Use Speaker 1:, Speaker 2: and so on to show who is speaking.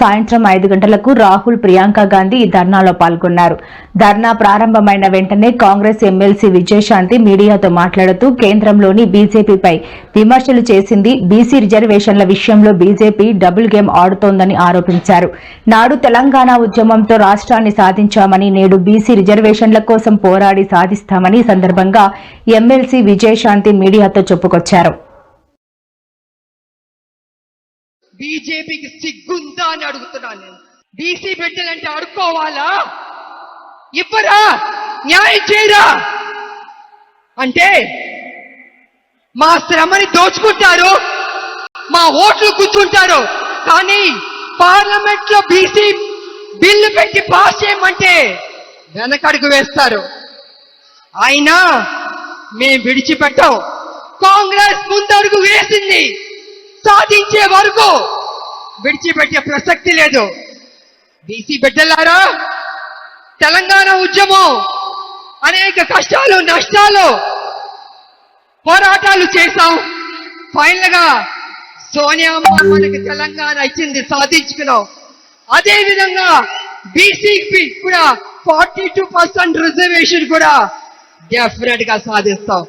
Speaker 1: సాయంత్రం ఐదు గంటలకు రాహుల్ ప్రియాంక గాంధీ ఈ ధర్నాలో పాల్గొన్నారు. ధర్నా ప్రారంభమైన వెంటనే కాంగ్రెస్ ఎమ్మెల్సీ విజయశాంతి మీడియాతో మాట్లాడుతూ కేంద్రంలోని బీజేపీపై విమర్శలు చేసింది బీసీ రిజర్వేషన్ల విషయంలో బీజేపీ డబుల్ గేమ్ ఆడుతోందని ఆరోపించారు. నాడు తెలంగాణ ఉద్యమంతో రాష్ట్రాన్ని సాధించామని నేడు బీసీ రిజర్వేషన్ల కోసం పోరాడి సాధిస్తామని సందర్భంగా ఎమ్మెల్సీ విజయశాంతి మీడియాతో చెప్పుకొచ్చారు.
Speaker 2: బీజేపీకి సిగ్గుందా అని అడుగుతున్నాను నేను. బీసీ బిడ్డలంటే అడుక్కోవాలా ఇవ్వరా? న్యాయం చేయరా? అంటే మా శ్రమని దోచుకుంటారు మా ఓట్లు కూర్చుంటారు కానీ పార్లమెంట్లో బీసీ బిల్లు పెట్టి పాస్ చేయమంటే వెనకడుగు వేస్తారు. అయినా మేం విడిచిపెట్టాం. కాంగ్రెస్ ముందడుగు వేసింది. సాధించే వరకు విడిచిపెట్టే ప్రసక్తి లేదు. బీసీ బిడ్డలారా తెలంగాణ ఉద్యమం అనేక కష్టాలు నష్టాలు పోరాటాలు చేశాం. ఫైనల్గా సోనియా మనకి తెలంగాణ ఇచ్చింది సాధించుకున్నాం. అదే విధంగా బీసీపీ కూడా ఫార్టీ టూ పర్సెంట్ రిజర్వేషన్ కూడా డెఫినెట్గా సాధిస్తాం.